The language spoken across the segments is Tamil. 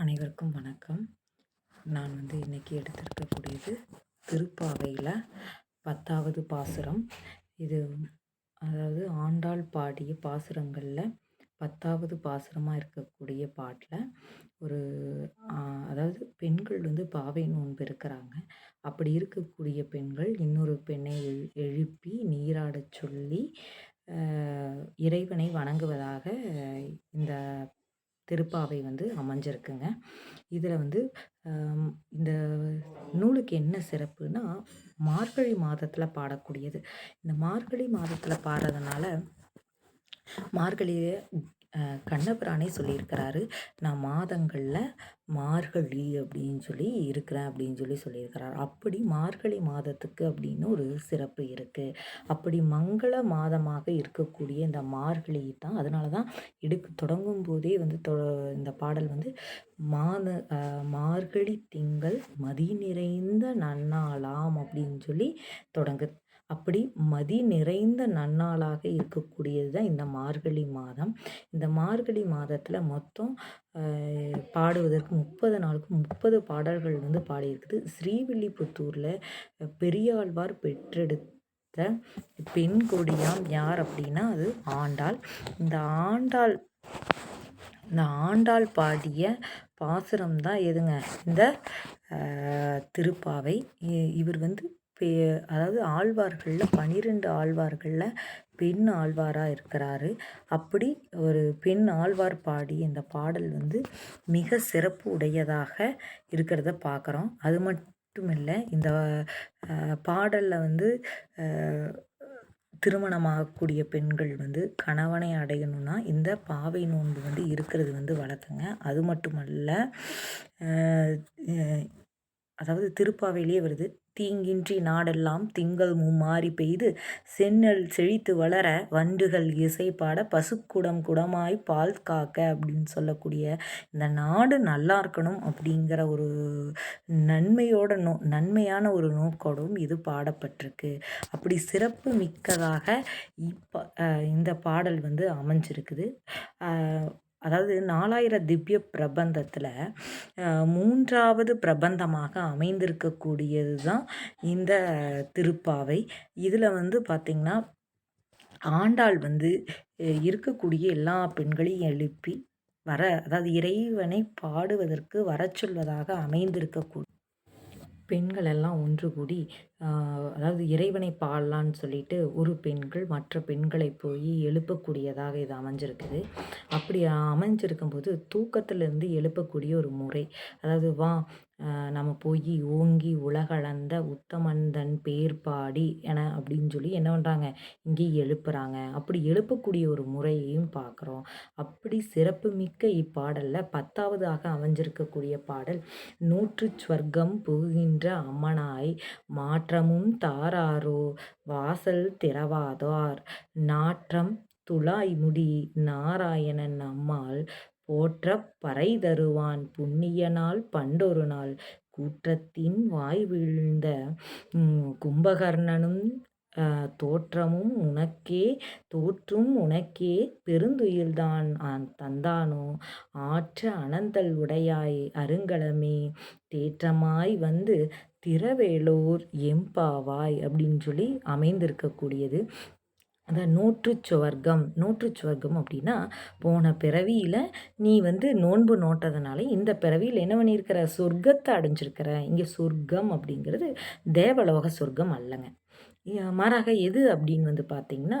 அனைவருக்கும் வணக்கம். நான் வந்து இன்றைக்கி எடுத்திருக்கக்கூடியது திருப்பாவையில் பத்தாவது பாசுரம். இது அதாவது ஆண்டாள் பாடிய பாசுரங்களில் பத்தாவது பாசுரமாக இருக்கக்கூடிய பாட்டில் ஒரு அதாவது பெண்கள் வந்து பாவை நோன்பு இருக்கிறாங்க. அப்படி இருக்கக்கூடிய பெண்கள் இன்னொரு பெண்ணை எழு எழுப்பி நீராடச் சொல்லி இறைவனை வணங்குவதாக இந்த திருப்பாவை வந்து அமைஞ்சிருக்குங்க. இதில் வந்து இந்த நூலுக்கு என்ன சிறப்புனா மார்கழி மாதத்தில் பாடக்கூடியது. இந்த மார்கழி மாதத்தில் பாடுறதுனால மார்கழியை கண்ணபிரானே சொல்லியிருக்கிறாரு. நான் மாதங்களில் மார்கழி அப்படின்னு சொல்லி இருக்கிறேன் அப்படின்னு சொல்லி சொல்லியிருக்கிறார். அப்படி மார்கழி மாதத்துக்கு அப்படின்னு ஒரு சிறப்பு இருக்குது அப்படி மங்கள மாதமாக இருக்கக்கூடிய இந்த மார்கழி தான் அதனால தான் எடுக்க தொடங்கும் போதே வந்து தொ இந்த பாடல் வந்து மாத மார்கழி திங்கள் மதி நிறைந்த நன்னாளாம் அப்படின்னு சொல்லி தொடங்குது. அப்படி மதி நிறைந்த நன்னாளாக இருக்கக்கூடியது தான் இந்த மார்கழி மாதம். இந்த மார்கழி மாதத்தில் மொத்தம் பாடுவதற்கு முப்பது நாளுக்கு முப்பது பாடல்கள் வந்து பாடியிருக்குது. ஸ்ரீவில்லிபுத்தூரில் பெரியாழ்வார் பெற்றெடுத்த பெண் கொடியாம் யார் அப்படின்னா அது ஆண்டாள். இந்த ஆண்டாள் இந்த ஆண்டாள் பாடிய பாசுரம் தான் எதுங்க? இந்த திருப்பாவை. இவர் வந்து பே அதாவது ஆழ்வார்களில் பனிரெண்டு ஆழ்வார்களில் பெண் ஆழ்வாராக இருக்கிறாரு. அப்படி ஒரு பெண் ஆழ்வார் பாடி இந்த பாடல் வந்து மிக சிறப்பு உடையதாக இருக்கிறத பார்க்குறோம். அது மட்டும் இல்லை இந்த பாடலில் வந்து திருமணமாகக்கூடிய பெண்கள் வந்து கணவனை அடையணும்னா இந்த பாவை நோன்பு வந்து இருக்கிறது வந்து வழக்கங்க. அது மட்டுமல்ல அதாவது திருப்பாவையிலேயே வருது. தீங்கின்றி நாடெல்லாம் திங்கள் மும்மாறி பெய்து செந்நெல் செழித்து வளர வண்டுகள் இசை பாட பசுக்குடம் குடமாய் பால் காக்க அப்படின்னு சொல்லக்கூடிய இந்த நாடு நல்லா இருக்கணும் அப்படிங்கிற ஒரு நன்மையோட நோ நன்மையான ஒரு நோக்கோடும் இது பாடப்பட்டிருக்கு. அப்படி சிறப்பு மிக்கதாக இப்போ இந்த பாடல் வந்து அமைஞ்சிருக்குது. அதாவது நாலாயிர திவ்ய பிரபந்தத்தில் மூன்றாவது பிரபந்தமாக அமைந்திருக்கக்கூடியது தான் இந்த திருப்பாவை. இதில் வந்து பார்த்திங்கன்னா ஆண்டாள் வந்து இருக்கக்கூடிய எல்லா பெண்களையும் எழுப்பி வர அதாவது இறைவனை பாடுவதற்கு வர சொல்வதாக அமைந்திருக்கக்கூடிய பெண்கள் எல்லாம் ஒன்று கூடி அதாவது இறைவனை பாடலான்னு சொல்லிட்டு ஒரு பெண்கள் மற்ற பெண்களை போய் எழுப்பக்கூடியதாக இது அமைஞ்சிருக்குது. அப்படி அமைஞ்சிருக்கும்போது தூக்கத்திலிருந்து எழுப்பக்கூடிய ஒரு முறை. அதாவது வா நம்ம போய் ஓங்கி உலகளந்த உத்தமந்தன் பேர் பாடி என அப்படின்னு சொல்லி என்ன பண்ணுறாங்க இங்கே எழுப்புறாங்க. அப்படி எழுப்பக்கூடிய ஒரு முறையையும் பார்க்குறோம். அப்படி சிறப்புமிக்க இப்பாடலில் பத்தாவதாக அமைஞ்சிருக்கக்கூடிய பாடல் நூற்று ஸ்வர்க்கம் புகுகின்ற அம்மனாய் மாற்றமும் தாராரோ? வாசல் திறவாதார் நாற்றம் துளாய்முடி நாராயணன் அம்மாள் போற்றப் பறை தருவான் புண்ணியனால் பண்டொரு நாள். கூற்றத்தின் வாய் வீழ்ந்த கும்பகர்ணனும் தோற்றமும் உனக்கே தோற்றும் உனக்கே பெருந்துயில்தான் தந்தானோ? ஆற்ற அனந்தல் உடையாய் அருங்கலமே. தேற்றமாய் வந்து திரவேலோர் எம்பாவாய் அப்படின்னு சொல்லி அமைந்திருக்கக்கூடியது. அந்த நூற்று சுவர்க்கம் நூற்று சுவர்க்கம் அப்படின்னா போன பிறவியில் நீ வந்து நோன்பு நோட்டதுனால இந்த பிறவியில் என்ன பண்ணியிருக்கிற? சொர்க்கத்தை அடைஞ்சிருக்கிற. இங்கே சொர்க்கம் அப்படிங்கிறது தேவலோக சொர்க்கம் அல்லங்க. மாறாக எது அப்படின்னு வந்து பார்த்திங்கன்னா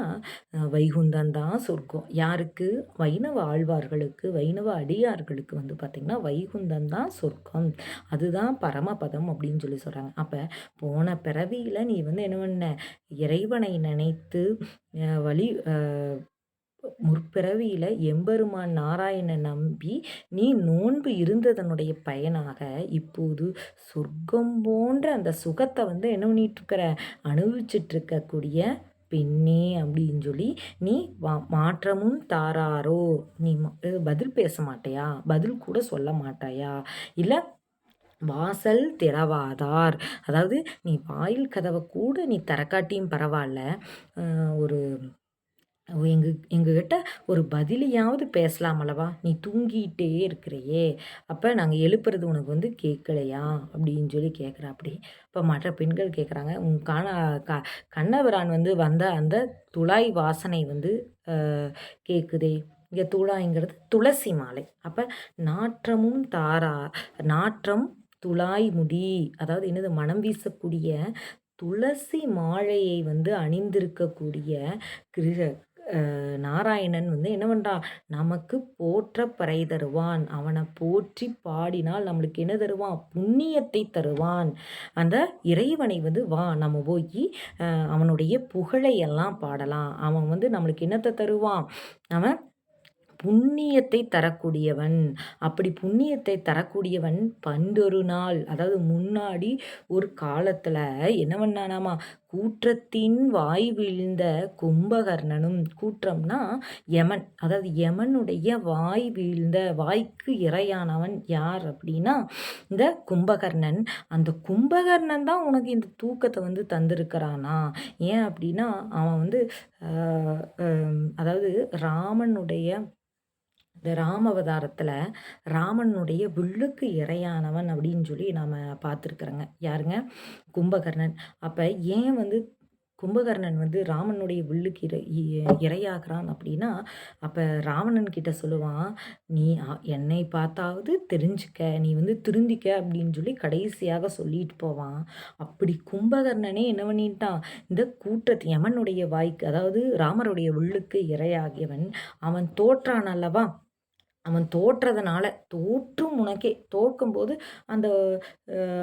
வைகுந்தம் தான் சொர்க்கம். யாருக்கு? வைணவ ஆழ்வார்களுக்கு வைணவ அடியார்களுக்கு வந்து பார்த்திங்கன்னா வைகுந்தம் தான் சொர்க்கம். அதுதான் பரமபதம் அப்படின்னு சொல்லி சொல்கிறாங்க அப்போ போன பிறவியில் நீ வந்து என்ன பண்ண? இறைவனை நினைத்து வழி முற்பிறவியில் எம்பெருமான் நாராயணன் நம்பி நீ நோன்பு இருந்ததனுடைய பயனாக இப்போது சொர்க்கம் போன்ற அந்த சுகத்தை வந்து என்ன பண்ணிகிட்ருக்கிற அனுபவிச்சிட்ருக்கக்கூடிய பெண்ணே அப்படின்னு சொல்லி நீ வா மாற்றமும் தாராரோ. நீ பதில் பேச மாட்டையா? பதில் கூட சொல்ல மாட்டாயா? இல்லை வாசல் திறவாதார். அதாவது நீ வாயில் கதவை கூட நீ தரக்காட்டியும் பரவாயில்ல ஒரு எங்கள் எங்ககிட்ட ஒரு பதிலையாவது பேசலாம் அல்லவா? நீ தூங்கிட்டே இருக்கிறையே அப்போ நாங்கள் எழுப்புறது உனக்கு வந்து கேட்கலையா? அப்படின்னு சொல்லி கேட்குறாப்படி. இப்போ மற்ற பெண்கள் கேட்குறாங்க, உன் காண க கண்ணபிரான் வந்து வந்த அந்த துளாய் வாசனை வந்து கேட்குதே! இங்கே துளாய்ங்கிறது துளசி மாலை. அப்போ நாற்றமும் தாரா நாற்றம் துளாய் முடி அதாவது என்னது மணம் வீசக்கூடிய துளசி மாலையை வந்து அணிந்திருக்கக்கூடிய கிருக நாராயணன் வந்து என்ன பண்ணுறான் நமக்கு போற்ற பறை தருவான். அவனை போற்றி பாடினால் நம்மளுக்கு என்ன தருவான்? புண்ணியத்தை தருவான். அந்த இறைவனை வந்து வா நம்ம போய் அவனுடைய புகழை எல்லாம் பாடலாம். அவன் வந்து நம்மளுக்கு என்னத்தை தருவான்? அவன் புண்ணியத்தை தரக்கூடியவன். அப்படி புண்ணியத்தை தரக்கூடியவன் பண்டொரு நாள் அதாவது முன்னாடி ஒரு காலத்துல என்ன பண்ணானாமா? கூற்றத்தின் வாய் வீழ்ந்த கும்பகர்ணனும் கூற்றம்னா யமன். அதாவது யமனுடைய வாய் வீழ்ந்த வாய்க்கு இறையானவன் யார் அப்படின்னா, இந்த கும்பகர்ணன். அந்த கும்பகர்ணன் தான் உனக்கு இந்த தூக்கத்தை வந்து தந்திருக்கிறானா? ஏன் அப்படின்னா, அவன் வந்து அதாவது ராமனுடைய இந்த ராமவதாரத்தில் ராமனுடைய வில்லுக்கு இரையானவன் அப்படின்னு சொல்லி நாம பார்த்துருக்குறோங்க. யாருங்க? கும்பகர்ணன். அப்போ ஏன் வந்து கும்பகர்ணன் வந்து ராமனுடைய வில்லுக்கு இரை இறையாகிறான் இரையாகிறான் அப்படின்னா, அப்போ ராவணன் கிட்ட சொல்லுவான், "நீ என்னை பார்த்தாவது தெரிஞ்சுக்க. நீ வந்து திருந்திக்க" அப்படின்னு சொல்லி கடைசியாக சொல்லிட்டு போவான். அப்படி கும்பகர்ணனே என்ன பண்ணிட்டான், இந்த கூட்டத்து யமனுடைய வாய்க்கு அதாவது ராமருடைய வில்லுக்கு இரையாகியவன், அவன் தோற்றான் அல்லவா? அவன் தோற்றதுனால தோற்றும் உனக்கே தோற்கும்போது அந்த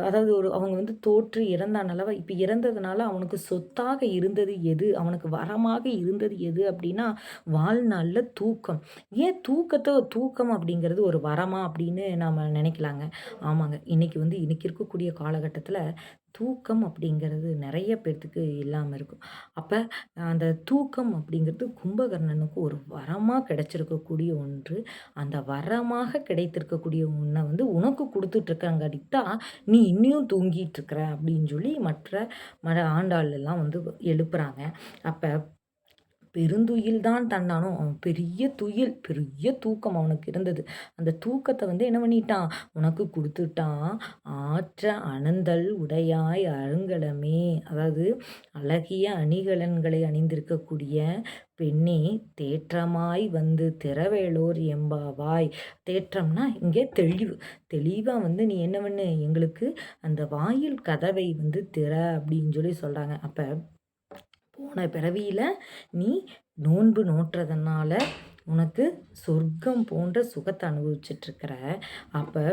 அதாவது ஒரு அவங்க வந்து தோற்று இறந்தான் அளவை இப்போ இறந்ததுனால அவனுக்கு சொத்தாக இருந்தது எது? அவனுக்கு வரமாக இருந்தது எது? அப்படின்னா, வாழ்நாளில் தூக்கம். ஏன் தூக்கத்தை தூக்கம் அப்படிங்கிறது ஒரு வரமா? அப்படின்னு நாம் நினைக்கலாங்க. ஆமாங்க. இன்றைக்கி வந்து இன்றைக்கி இருக்கக்கூடிய காலகட்டத்தில் தூக்கம் அப்படிங்கிறது நிறைய பேர்த்துக்கு இல்லாமல் இருக்கும். அப்போ அந்த தூக்கம் அப்படிங்கிறது கும்பகர்ணனுக்கு ஒரு வரமாக கிடைச்சிருக்கக்கூடிய ஒன்று. அந்த வரமாக கிடைத்திருக்கக்கூடிய ஒன்றை வந்து உனக்கு குடுத்துட்டுருக்காங்காட்டி தான், நீ இன்னும் தூங்கிட்டு இருக்கிற அப்படின்னு சொல்லி மற்ற மர ஆண்டாள் எல்லாம் வந்து எழுப்புறாங்க. அப்போ பெருந்துயில் தான் தண்டானோ அவன் பெரிய துயில் பெரிய தூக்கம் அவனுக்கு இருந்தது. அந்த தூக்கத்தை வந்து என்ன பண்ணிட்டான்? உனக்கு கொடுத்துட்டான். ஆற்ற அனந்தல் உடையாய் அருங்கலமே. அதாவது அழகிய அணிகலன்களை அணிந்திருக்கக்கூடிய பெண்ணே தேற்றமாய் வந்து திறவேலோர் எம்பாவாய். தேற்றம்னா இங்கே தெளிவு. தெளிவாக வந்து நீ என்ன பண்ணு? எங்களுக்கு அந்த வாயில் கதவை வந்து திற அப்படின்னு சொல்லி சொல்கிறாங்க அப்போ போன பிறவியில் நீ நோன்பு நோட்டுறதுனால உனக்கு சொர்க்கம் போன்ற சுகத்தை அனுபவிச்சிட்ருக்கிற. அப்போ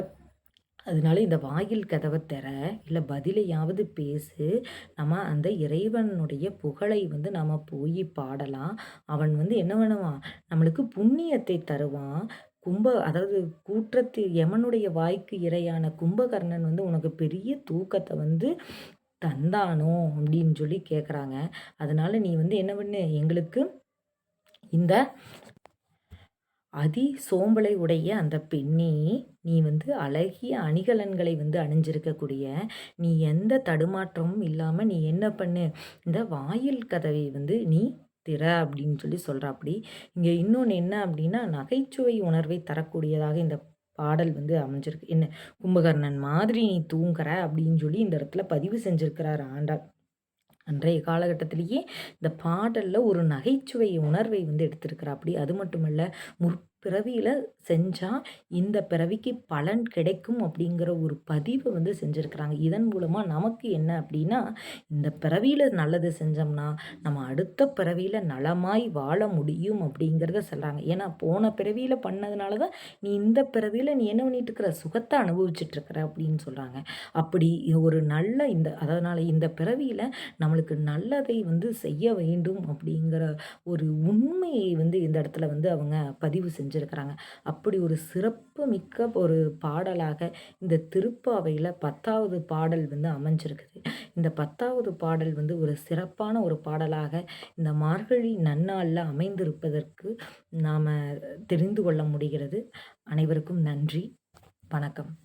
அதனால இந்த வாயில் கதவை தர இல்லை பதிலையாவது பேசு. நம்ம அந்த இறைவனுடைய புகழை வந்து நம்ம போய் பாடலாம். அவன் வந்து என்ன பண்ணுவான் நம்மளுக்கு புண்ணியத்தை தருவான். கும்ப அதாவது கூற்றத்து யமனுடைய வாய்க்கு இரையான கும்பகர்ணன் வந்து உனக்கு பெரிய தூக்கத்தை வந்து தந்தானோ அப்படின்னு சொல்லி கேட்குறாங்க அதனால் நீ வந்து என்ன பண்ணு? எங்களுக்கு இந்த அதி சோம்பலை உடைய அந்த பெண்ணே நீ வந்து அழகிய அணிகலன்களை வந்து அணிஞ்சிருக்கக்கூடிய நீ எந்த தடுமாற்றமும் இல்லாமல் நீ என்ன பண்ணு? இந்த வாயில் கதவை வந்து நீ திற அப்படின்னு சொல்லி சொல்கிறாப்படி இங்கே இன்னொன்று என்ன அப்படின்னா நகைச்சுவை உணர்வை தரக்கூடியதாக இந்த பாடல் வந்து அமைஞ்சிருக்கு. என்ன கும்பகர்ணன் மாதிரி நீ தூங்குற அப்படின்னு சொல்லி இந்த இடத்துல பதிவு செஞ்சிருக்கிறார் ஆண்டாள். அன்றைய காலகட்டத்திலேயே இந்த பாடலில் ஒரு நகைச்சுவை உணர்வை வந்து எடுத்திருக்கிறாப்படி அது மட்டும் இல்லை முற் பிறவியில் செஞ்சால் இந்த பிறவிக்கு பலன் கிடைக்கும் அப்படிங்கிற ஒரு பதிவை வந்து செஞ்சுருக்கிறாங்க. இதன் மூலமாக நமக்கு என்ன அப்படின்னா இந்த பிறவியில் நல்லது செஞ்சோம்னா நம்ம அடுத்த பிறவியில் நலமாய் வாழ முடியும் அப்படிங்கிறத சொல்கிறாங்க ஏன்னா போன பிறவியில் பண்ணதுனால தான் நீ இந்த பிறவியில் நீ என்ன பண்ணிட்டு இருக்கிற? சுகத்தை அனுபவிச்சுட்ருக்கிற அப்படின்னு சொல்கிறாங்க அப்படி ஒரு நல்ல இந்த அதனால் இந்த பிறவியில் நம்மளுக்கு நல்லதை வந்து செய்ய வேண்டும் அப்படிங்கிற ஒரு உண்மையை வந்து இந்த இடத்துல வந்து அவங்க பதிவு செஞ்சு செஞ்சுருக்கிறாங்க. அப்படி ஒரு சிறப்பு மிக்க ஒரு பாடலாக இந்த திருப்பாவையில் பத்தாவது பாடல் வந்து அமைஞ்சிருக்குது. இந்த பத்தாவது பாடல் வந்து ஒரு சிறப்பான ஒரு பாடலாக இந்த மார்கழி நன்னாளில் அமைந்திருப்பதற்கு நாம் தெரிந்து கொள்ள முடிகிறது. அனைவருக்கும் நன்றி. வணக்கம்.